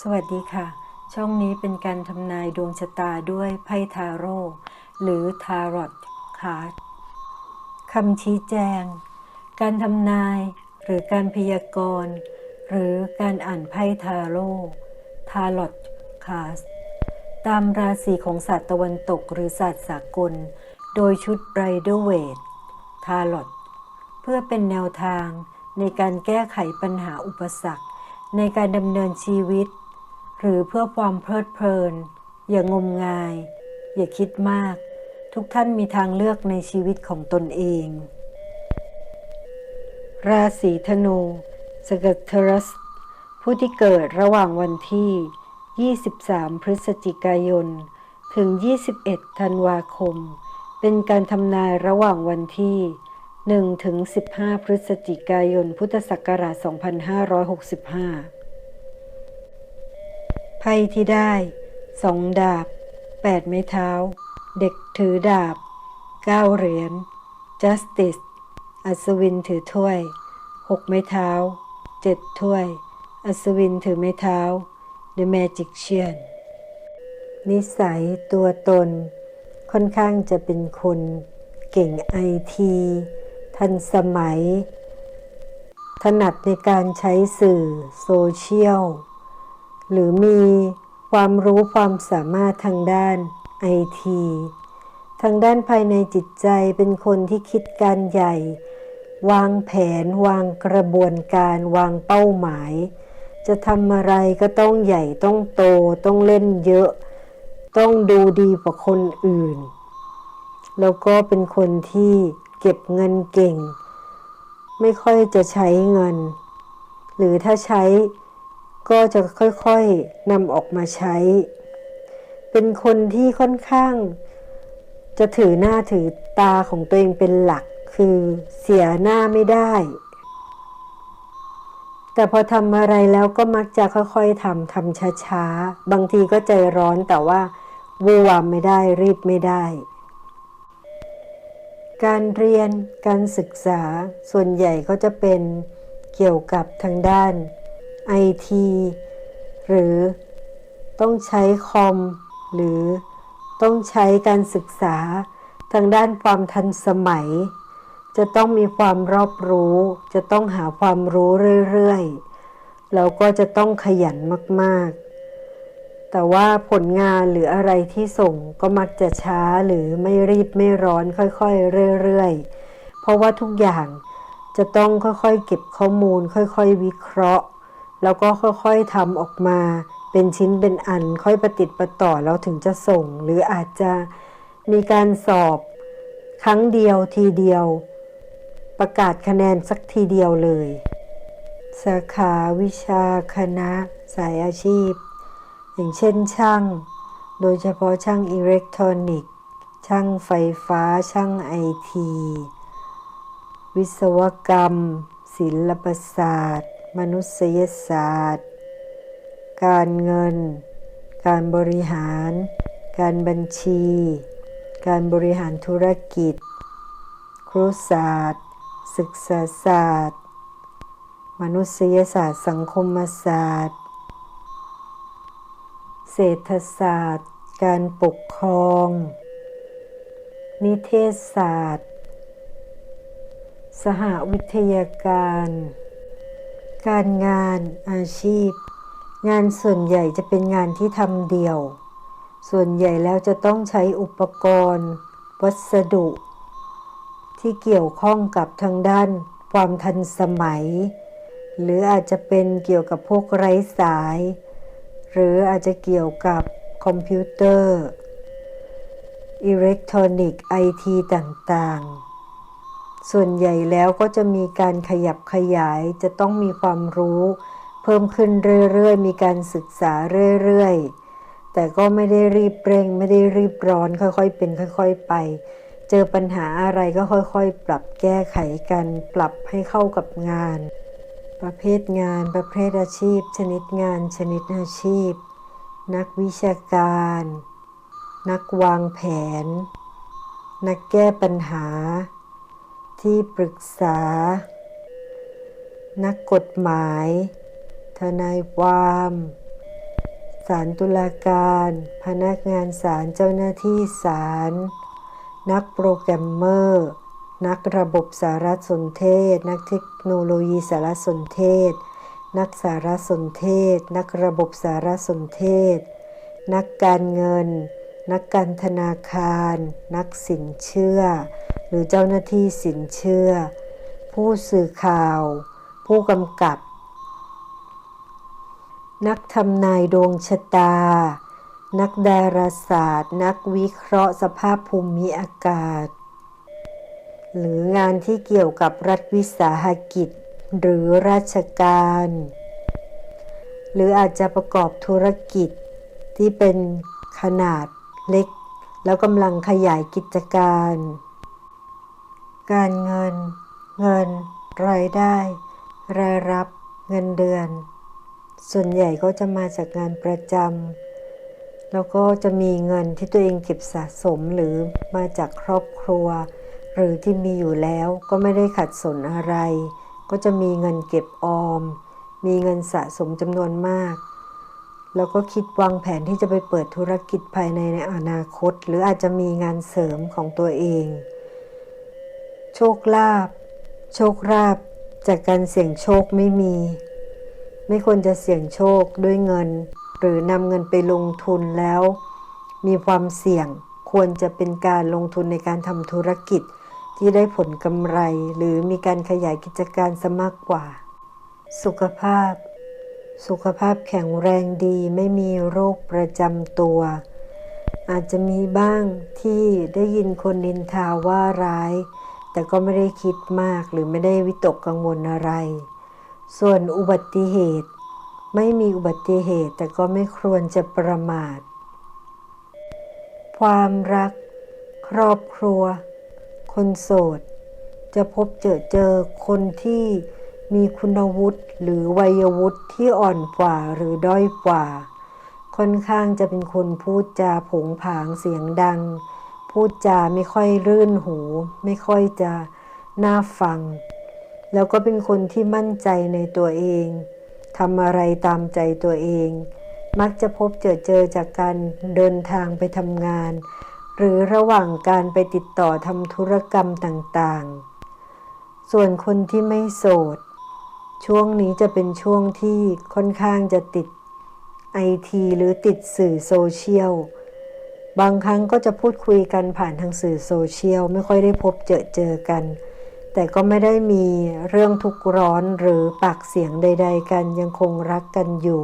สวัสดีค่ะ ช่องนี้เป็นการทำนายดวงชะตาด้วยไพ่ทาโร่หรือทารอตคาร์ดคำชี้แจง การทำนายหรือการพยากรณ์หรือการอ่านไพ่ทาโร่ทารอตคาร์ดตามราศีของศาสตร์ตะวันตกหรือศาสตร์สากล โดยชุดไบรเดอร์เวททารอตเพื่อเป็นแนวทางในการแก้ไขปัญหาอุปสรรค ในการดำเนินชีวิต หรือเพื่อความเพลิดเพลิน อย่างมงาย อย่าคิดมาก ทุกท่านมีทางเลือกในชีวิตของตนเอง ราศีธนูสกัทรัสผู้ที่เกิดระหว่างวันที่ 23 พฤศจิกายน ถึง 21 ธันวาคม เป็นการทำนายระหว่างวันที่1ถึง15 พฤศจิกายน พุทธศักราช 2565 ไพ่ที่ได้สองดาบ8ไม้เท้า เด็กถือดาบ9เหรียญ justice อัศวินถือถ้วย6ไม้เท้า7ถ้วย อัศวินถือไม้เท้า The Magician นิสัยตัวตน ค่อนข้างจะเป็นคนเก่งไอทีทันสมัย ถนัดในการใช้สื่อโซเชียล หรือมีความรู้ความสามารถทางด้านไอทีทางด้านภายในจิตใจเป็นคนที่คิดการใหญ่ วางแผน วางกระบวนการวางเป้าหมาย จะทำอะไรก็ต้องใหญ่ต้องโตต้องเล่นเยอะ ต้องดูดีกว่าคนอื่น แล้วก็เป็นคนที่เก็บเงินเก่ง ไม่ค่อยจะใช้เงิน หรือถ้าใช้ ก็จะค่อยๆนำออกมาใช้ เป็นคนที่ค่อนข้าง จะถือหน้าถือตาของตัวเองเป็นหลัก คือเสียหน้าไม่ได้ แต่พอทำอะไรแล้วก็มักจะค่อยๆทำทำช้าๆ บางทีก็ใจร้อนแต่ว่าวูวามไม่ได้รีบไม่ได้ การเรียนการศึกษาส่วนใหญ่ก็จะเป็นเกี่ยวกับทางด้าน ไอทีหรือต้องใช้คอม หรือต้องใช้การศึกษาทางด้านความทันสมัย จะต้องมีความรอบรู้ จะต้องหาความรู้เรื่อยๆ แล้วก็จะต้องขยันมากๆ แต่ว่าผลงานหรืออะไรที่ส่งก็มักจะช้าหรือไม่รีบไม่ร้อนค่อยๆ เรื่อยๆ เพราะว่าทุกอย่างจะต้องค่อยๆ เก็บข้อมูล ค่อยๆ วิเคราะห์ แล้วก็ค่อยๆทำออกมาเป็นชิ้นเป็นอันค่อยประติดประต่อแล้วถึงจะส่ง หรืออาจจะมีการสอบครั้งเดียวทีเดียว ประกาศคะแนนสักทีเดียวเลย สาขาวิชาคณะ สายอาชีพ อย่างเช่นช่าง โดยเฉพาะช่างอิเล็กทรอนิกส์ ช่างไฟฟ้า ช่างไอที วิศวกรรม ศิลปศาสตร์ มนุษยศาสตร์ การเงิน การบริหาร การบัญชี การบริหารธุรกิจ ครุศาสตร์ ศึกษาศาสตร์ มนุษยศาสตร์ สังคมศาสตร์ เศรษฐศาสตร์ การปกครอง นิเทศศาสตร์ สหวิทยาการ การงานอาชีพ งานส่วนใหญ่จะเป็นงานที่ทำเดี่ยว ส่วนใหญ่แล้วจะต้องใช้อุปกรณ์ วัสดุ ที่เกี่ยวข้องกับทางด้านความทันสมัย หรืออาจจะเป็นเกี่ยวกับพวกไร้สาย หรืออาจจะเกี่ยวกับคอมพิวเตอร์ อิเล็กทรอนิกส์ไอทีต่างๆ ส่วนใหญ่แล้วก็จะมีการขยับขยายจะต้องมีความรู้ เพิ่มขึ้นเรื่อยๆ มีการศึกษาเรื่อยๆ แต่ก็ไม่ได้รีบเร่ง ไม่ได้รีบร้อนค่อยๆ เป็นค่อย ๆ ไป เจอปัญหาอะไรก็ค่อยๆ ปรับแก้ไขกัน ปรับให้เข้ากับงาน ประเภทงาน ประเภทอาชีพ ชนิดงาน ชนิดอาชีพ นักวิชาการ นักวางแผน นักแก้ปัญหา ที่ปรึกษา นักกฎหมาย ทนายความศาลตุลาการ พนักงานศาลเจ้าหน้าที่ศาลนักโปรแกรมเมอร์ นักระบบสารสนเทศ นักเทคโนโลยีสารสนเทศ นักสารสนเทศ นักระบบสารสนเทศ นักการเงิน นักการธนาคาร นักสินเชื่อ หรือเจ้าหน้าที่สินเชื่อ ผู้สื่อข่าว ผู้กำกับ นักทำนายดวงชะตา นักดาราศาสตร์ นักวิเคราะห์สภาพภูมิอากาศ หรืองานที่เกี่ยวกับรัฐวิสาหกิจ หรือราชการ หรืออาจจะประกอบธุรกิจที่เป็นขนาด เล็ก แล้วกำลังขยายกิจการ การเงิน เงิน รายได้ รายรับ เงินเดือน ส่วนใหญ่ก็จะมาจากงานประจำแล้วก็จะมีเงินที่ตัวเองเก็บสะสมหรือมาจากครอบครัว หรือที่มีอยู่แล้วก็ไม่ได้ขัดสนอะไร ก็จะมีเงินเก็บออม มีเงินสะสมจำนวนมาก แล้วก็คิดวางแผนที่จะไปเปิดธุรกิจภายในในอนาคต หรืออาจจะมีงานเสริมของตัวเอง โชคลาภโชคลาภจากการเสี่ยงโชคไม่มี ไม่ควรจะเสี่ยงโชคด้วยเงิน หรือนำเงินไปลงทุนแล้ว มีความเสี่ยงควรจะเป็นการลงทุนในการทำธุรกิจที่ได้ผลกำไร หรือมีการขยายกิจการซะมากกว่า สุขภาพ สุขภาพแข็งแรงดีไม่มีโรคประจำตัว อาจจะมีบ้างที่ได้ยินคนนินทาว่าร้าย แต่ก็ไม่ได้คิดมากหรือไม่ได้วิตกกังวลอะไร ส่วนอุบัติเหตุ ไม่มีอุบัติเหตุแต่ก็ไม่ควรจะประมาท ความรัก ครอบครัว คนโสด จะพบเจอเจอคนที่ มีคุณวุฒิหรือวัยวุฒิที่อ่อนกว่าหรือด้อยกว่า ค่อนข้างจะเป็นคนพูดจาผงผางเสียงดัง พูดจาไม่ค่อยรื่นหู ไม่ค่อยจะน่าฟัง แล้วก็เป็นคนที่มั่นใจในตัวเองทำอะไรตามใจตัวเอง มักจะพบเจอเจอจากการเดินทางไปทำงาน หรือระหว่างการไปติดต่อทำธุรกรรมต่างๆ ส่วนคนที่ไม่โสด ช่วงนี้จะเป็นช่วงที่ค่อนข้างจะติดไอทีหรือติดสื่อโซเชียล บางครั้งก็จะพูดคุยกันผ่านทางสื่อโซเชียล ไม่ค่อยได้พบเจอเจอกัน แต่ก็ไม่ได้มีเรื่องทุกร้อนหรือปากเสียงใด ๆ กันยังคงรักกันอยู่